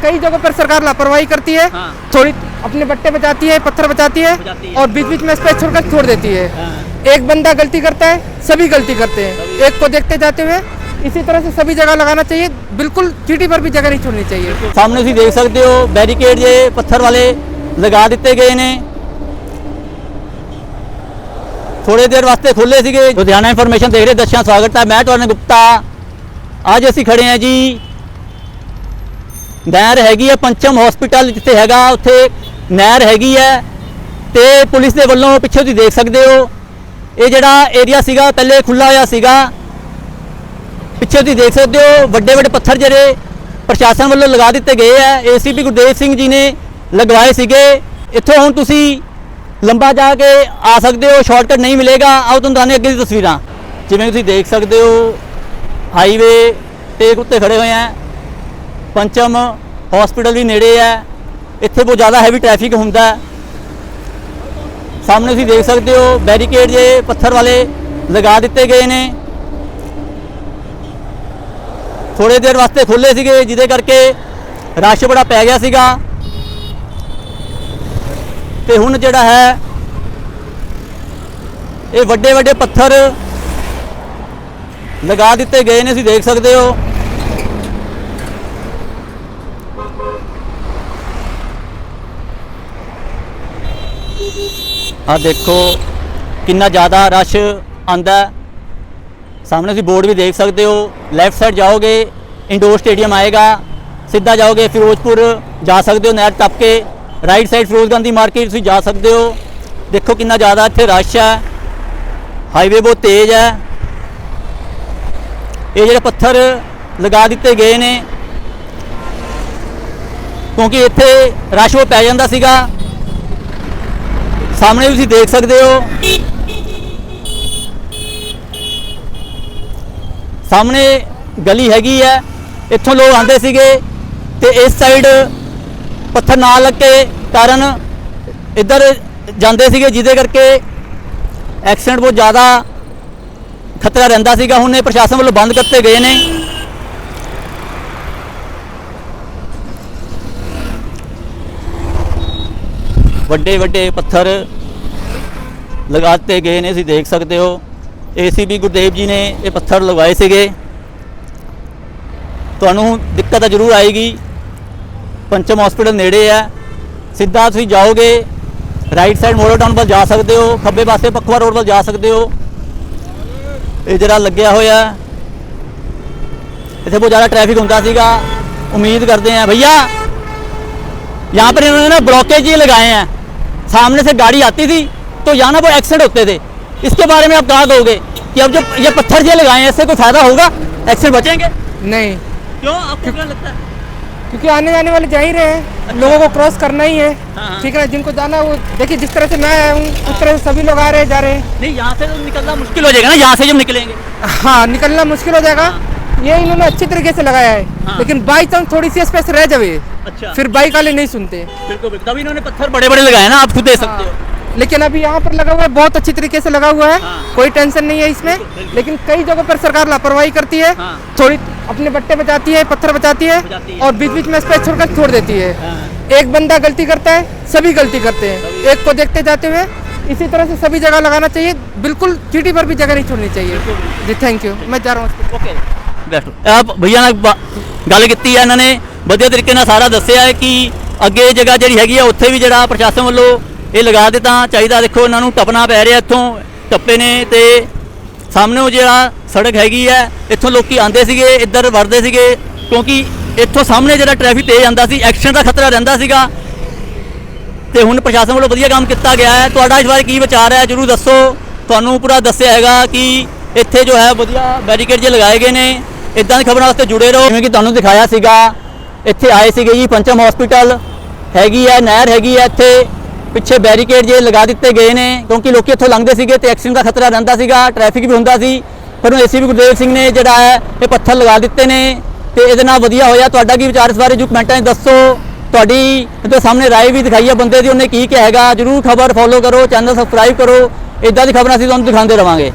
कई जगहों पर सरकार लापरवाही करती है हाँ। थोड़ी अपने बट्टे बचाती है पत्थर बचाती है बचाती है। और बीच बीच में स्पेस छोड़कर छोड़ देती है हाँ। एक बंदा गलती करता है सभी गलती करते हैं एक को देखते जाते हुए इसी तरह से सभी जगह लगाना चाहिए बिल्कुल चीटी पर भी जगह नहीं छोड़नी चाहिए ਸਾਹਮਣੇ ਤੁਸੀਂ ਦੇਖ ਸਕਦੇ ਹੋ ਬੈਰੀਕੇਡ ਜੇ ਪੱਥਰ ਵਾਲੇ ਲਗਾ ਦਿੱਤੇ ਗਏ ਨੇ ਥੋੜੇ ਦੇਰ ਵਾਸਤੇ ਖੁੱਲੇ ਸੀਗੇ ਲੁਧਿਆਣਾ ਇਨਫੋਰਮੇਸ਼ਨ ਦੇਖ ਰਹੇ ਦਰਸ਼ਕਾਂ ਦਾ ਸਵਾਗਤ ਹੈ ਮੈਂ ਤੁਹਾਡਾ ਗੁਪਤਾ ਅੱਜ ਅਸੀਂ ਖੜੇ ਹਾਂ ਜੀ ਨਹਿਰ ਹੈਗੀ ਹੈ ਪੰਚਮ ਹਸਪੀਟਲ ਜਿੱਥੇ ਹੈਗਾ, ਉੱਥੇ ਨਹਿਰ ਹੈਗੀ ਹੈ ਤੇ ਪੁਲਿਸ ਦੇ ਵੱਲੋਂ ਪਿੱਛੇ ਤੁਸੀਂ ਦੇਖ ਸਕਦੇ ਹੋ, ਇਹ ਜਿਹੜਾ ਏਰੀਆ ਸੀਗਾ ਪਹਿਲੇ ਖੁੱਲਾ ਹੋਇਆ ਸੀਗਾ। ਪਿੱਛੇ ਤੁਸੀਂ ਦੇਖ ਸਕਦੇ ਹੋ, ਵੱਡੇ ਵੱਡੇ ਪੱਥਰ ਜਿਹੜੇ ਪ੍ਰਸ਼ਾਸਨ ਵੱਲੋਂ ਲਗਾ ਦਿੱਤੇ ਗਏ ਆ। ਏਸੀਪੀ ਗੁਰਦੇਵ ਸਿੰਘ ਜੀ ਨੇ ਲਗਵਾਏ ਸੀਗੇ। ਇੱਥੋਂ ਹੁਣ ਤੁਸੀਂ ਲੰਬਾ ਜਾ ਕੇ ਆ ਸਕਦੇ ਹੋ ਸ਼ਾਰਟਕਟ ਨਹੀਂ ਮਿਲੇਗਾ। ਆਓ ਤੁਹਾਨੂੰ ਦਿਖਾਉਂਦੇ ਅੱਗੇ ਦੀ ਤਸਵੀਰਾਂ। ਜਿਵੇਂ ਤੁਸੀਂ ਦੇਖ ਸਕਦੇ ਹੋ ਹਾਈਵੇ ਤੇ ਉੱਤੇ ਖੜੇ ਹੋਏ ਆ। ਪੰਚਮ ਹਸਪੀਟਲ ਵੀ ਨੇੜੇ ਹੈ। ਇੱਥੇ ਬਹੁਤ ਜ਼ਿਆਦਾ ਹੈਵੀ ਟ੍ਰੈਫਿਕ ਹੁੰਦਾ ਹੈ। ਸਾਹਮਣੇ ਤੁਸੀਂ ਦੇਖ ਸਕਦੇ ਹੋ ਬੈਰੀਕੇਡ ਜੇ ਪੱਥਰ ਵਾਲੇ ਲਗਾ ਦਿੱਤੇ ਗਏ ਨੇ। ਥੋੜੇ ਦੇਰ ਵਾਸਤੇ ਖੁੱਲੇ ਸੀਗੇ, ਜਿਹਦੇ ਕਰਕੇ ਰਸ਼ ਬੜਾ ਪੈ ਗਿਆ ਸੀਗਾ। ਤੇ ਹੁਣ ਜਿਹੜਾ ਹੈ, ਇਹ ਵੱਡੇ ਵੱਡੇ ਪੱਥਰ ਲਗਾ ਦਿੱਤੇ ਗਏ ਨੇ, ਤੁਸੀਂ ਦੇਖ ਸਕਦੇ ਹੋ। ਆ ਦੇਖੋ, ਕਿੰਨਾ ਜ਼ਿਆਦਾ ਰਸ਼ ਆਂਦਾ ਸਾਹਮਣੇ ਤੁਸੀਂ ਬੋਰਡ ਵੀ ਦੇਖ ਸਕਦੇ ਹੋ ਲੈਫਟ ਸਾਈਡ ਜਾਓਗੇ ਇੰਡੋਰ ਸਟੇਡੀਅਮ ਆਏਗਾ, ਸਿੱਧਾ ਜਾਓਗੇ ਫਿਰੋਜ਼ਪੁਰ, ਜਾ ਸਕਦੇ ਹੋ ਨਹਿਰ ਟੱਪ ਕੇ right side Feroze Gandhi market ਤੁਸੀਂ ਜਾ ਸਕਦੇ ਹੋ। ਦੇਖੋ ਕਿੰਨਾ ਜ਼ਿਆਦਾ ਇੱਥੇ ਰਸ਼ ਹੈ ਹਾਈਵੇ ਬਹੁਤ ਤੇਜ਼ ਹੈ। ਇਹ ਜਿਹੜੇ ਪੱਥਰ ਲਗਾ ਦਿੱਤੇ ਗਏ ਨੇ, ਕਿਉਂਕਿ ਇੱਥੇ ਰਸ਼ ਉਹ ਪੈ ਜਾਂਦਾ ਸੀਗਾ। ਸਾਹਮਣੇ ਤੁਸੀਂ ਦੇਖ ਸਕਦੇ ਹੋ। ਸਾਹਮਣੇ ਗਲੀ ਹੈਗੀ ਹੈ। ਇੱਥੋਂ ਲੋਕ ਆਉਂਦੇ ਸੀਗੇ ਤੇ ਇਸ ਸਾਈਡ ਪੱਥਰ ਨਾ ਲੱਗੇ ਕਾਰਨ ਇੱਧਰ ਜਾਂਦੇ ਸੀਗੇ, ਜਿਹਦੇ ਕਰਕੇ ਐਕਸੀਡੈਂਟ ਬਹੁਤ ਜ਼ਿਆਦਾ ਖਤਰਾ ਰਹਿੰਦਾ ਸੀਗਾ। ਹੁਣ ਇਹ ਪ੍ਰਸ਼ਾਸਨ ਵੱਲੋਂ ਬੰਦ ਕਰਤੇ ਗਏ ਨੇ। ਵੱਡੇ ਵੱਡੇ ਪੱਥਰ ਲਗਾਤੇ ਗਏ ਨੇ ਤੁਸੀਂ ਦੇਖ ਸਕਦੇ ਹੋ। ਏਸੀਬੀ ਗੁਰਦੇਵ ਜੀ ਨੇ ਇਹ ਪੱਥਰ ਲਗਾਏ ਸੀਗੇ। ਤੁਹਾਨੂੰ ਦਿੱਕਤ ਜ਼ਰੂਰ ਆਏਗੀ। ਪੰਚਮ ਹਸਪੀਟਲ ਨੇੜੇ ਆ ਸਿੱਧਾ ਤੁਸੀਂ ਜਾਓਗੇ ਰਾਈਟ ਸਾਈਡ ਮੋੜੋ ਟਾਊਨ ਵੱਲ ਜਾ ਸਕਦੇ ਹੋ, ਖੱਬੇ ਪਾਸੇ ਪਖਵਾ ਰੋਡ ਵੱਲ ਜਾ ਸਕਦੇ ਹੋ। ਇਹ ਜਿਹੜਾ ਲੱਗਿਆ ਹੋਇਆ, ਇੱਥੇ ਬਹੁਤ ਜ਼ਿਆਦਾ ਟ੍ਰੈਫਿਕ ਹੁੰਦਾ ਸੀਗਾ। ਉਮੀਦ ਕਰਦੇ ਆਂ ਭਈਆ, ਯਹਾਂ ਪਰ ਇਹਨਾਂ ਨੇ ਨਾ ਬਲੋਕੇਜ ਹੀ ਲਗਾਏ ਆਂ। सामने से गाड़ी आती थी तो यहाँ ना वो एक्सीडेंट होते थे। इसके बारे में आप कहा कहोगे कि अब जो ये पत्थर ये लगाए हैं इससे कोई फ़ायदा होगा? एक्सीडेंट बचेंगे? नहीं। क्यों? आपको क्या लगता है? क्योंकि आने जाने वाले जा ही रहे हैं। अच्छा। लोगों को क्रॉस करना ही है। हाँ, हाँ। ठीक है जिनको जाना है वो देखिए जिस तरह से मैं आया हूँ उस तरह से सभी लोग आ रहे हैं जा रहे हैं। नहीं यहाँ से तो निकलना मुश्किल हो जाएगा ना? यहाँ से जब निकलेंगे। हाँ निकलना मुश्किल हो जाएगा। ये इन्होंने अच्छी तरीके से लगाया है। हाँ। लेकिन बाई चांस थोड़ी सी स्पेस रह जाए अच्छा। फिर बाइक वाले नहीं सुनते। बिल्कुल तभी इन्होंने पत्थर बड़े बड़े लगाए ना आप खुद दे सकते हो। हाँ। लेकिन अभी यहाँ पर लगा हुआ है बहुत अच्छी तरीके से लगा हुआ है। हाँ। कोई टेंशन नहीं है इसमें। लेकिन कई जगहों पर सरकार लापरवाही करती है। हाँ। थोड़ी अपने बट्टे बचाती है पत्थर बचाती है। और बीच बीच में स्पेस छोड़कर छोड़ देती है। हाँ। एक बंदा गलती करता है सभी गलती करते हैं। एक को देखते जाते हुए इसी तरह से सभी जगह लगाना चाहिए। बिल्कुल चीटी पर भी जगह नहीं छोड़नी चाहिए। जी थैंक यू मैं जा रहा हूँ। ਬੈਠੋ ਆਪ ਭਈਆ ਨਾਲ ਬ- ਗੱਲ ਕੀਤੀ ਹੈ ਇਹਨਾਂ ਨੇ, ਵਧੀਆ ਤਰੀਕੇ ਨਾਲ ਸਾਰਾ ਦੱਸਿਆ ਹੈ ਕਿ ਅੱਗੇ ਇਹ ਜਗ੍ਹਾ ਜਿਹੜੀ ਹੈਗੀ ਆ, ਉੱਥੇ ਵੀ ਜਿਹੜਾ ਪ੍ਰਸ਼ਾਸਨ ਵੱਲੋਂ ਇਹ ਲਗਾ ਦਿੱਤਾ, ਚਾਹੀਦਾ ਦੇਖੋ ਇਹਨਾਂ ਨੂੰ ਟੱਪਣਾ ਪੈ ਰਿਹਾ ਇੱਥੋਂ, ਟੱਪੇ ਨੇ ਤੇ ਸਾਹਮਣੇ ਉਹ ਜਿਹੜਾ ਸੜਕ ਹੈਗੀ ਹੈ ਇੱਥੋਂ ਲੋਕੀ ਆਉਂਦੇ ਸੀਗੇ, ਇੱਧਰ ਵੜਦੇ ਸੀਗੇ, ਕਿਉਂਕਿ ਇੱਥੋਂ ਸਾਹਮਣੇ ਜਿਹੜਾ ਟ੍ਰੈਫਿਕ ਤੇਜ਼ ਆਉਂਦਾ ਸੀ ਐਕਸੀਡੈਂਟ ਦਾ ਖਤਰਾ ਰਹਿੰਦਾ ਸੀਗਾ। ਤੇ ਹੁਣ ਪ੍ਰਸ਼ਾਸਨ ਵੱਲੋਂ ਵਧੀਆ ਕੰਮ ਕੀਤਾ ਗਿਆ ਹੈ। ਤੁਹਾਡਾ ਇਸ ਬਾਰੇ ਕੀ ਵਿਚਾਰ ਹੈ? ਜਰੂਰ ਦੱਸੋ। ਤੁਹਾਨੂੰ ਪੂਰਾ ਦੱਸਿਆ ਹੈਗਾ ਕਿ ਇੱਥੇ ਜੋ ਹੈ ਵਧੀਆ ਬੈਰੀਕੇਡ ਜੇ ਲਗਾਏ ਗਏ ਨੇ। ਇਦਾਂ ਦੀ ਖਬਰਾਂ ਵਾਸਤੇ ਜੁੜੇ ਰਹੋ। ਜਿਵੇਂ ਕਿ ਤੁਹਾਨੂੰ ਦਿਖਾਇਆ ਸੀਗਾ, ਇੱਥੇ ਆਏ ਸੀਗੇ ਜੀ ਪੰਚਮ ਹਸਪੀਟਲ ਹੈਗੀ ਹੈ ਨਹਿਰ ਹੈਗੀ ਹੈ ਇੱਥੇ। ਪਿੱਛੇ ਬੈਰੀਕੇਡ ਜੇ ਲਗਾ ਦਿੱਤੇ ਗਏ ਨੇ, ਕਿਉਂਕਿ ਲੋਕੀ ਇੱਥੋਂ ਲੰਘਦੇ ਸੀਗੇ ਤੇ ਐਕਸੀਡੈਂਟ ਦਾ ਖਤਰਾ ਰਹਿੰਦਾ ਸੀਗਾ ਟ੍ਰੈਫਿਕ ਵੀ ਹੁੰਦਾ ਸੀ। ਪਰ ਹੁਣ ਏਸੀਪੀ ਗੁਰਦੇਵ ਸਿੰਘ ਨੇ ਜਿਹੜਾ ਹੈ, ਇਹ ਪੱਥਰ ਲਗਾ ਦਿੱਤੇ ਨੇ। ਤੇ ਇਹਦੇ ਨਾਲ ਵਧੀਆ ਹੋਇਆ। ਤੁਹਾਡਾ ਕੀ ਵਿਚਾਰ ਇਸ ਬਾਰੇ ਜੋ ਕਮੈਂਟਾਂ 'ਚ ਦੱਸੋ। ਤੁਹਾਡੀ ਇਹਦੇ ਸਾਹਮਣੇ ਰਾਏ ਵੀ ਦਿਖਾਈ ਹੈ ਬੰਦੇ ਦੀ, ਉਹਨੇ ਕੀ ਕਿਹਾ ਹੈਗਾ। ਜਰੂਰ ਖਬਰ ਫੋਲੋ ਕਰੋ ਚੈਨਲ ਸਬਸਕ੍ਰਾਈਬ ਕਰੋ। ਇਦਾਂ ਦੀ ਖਬਰਾਂ ਅਸੀਂ ਤੁਹਾਨੂੰ ਦਿਖਾਉਂਦੇ ਰਵਾਂਗੇ।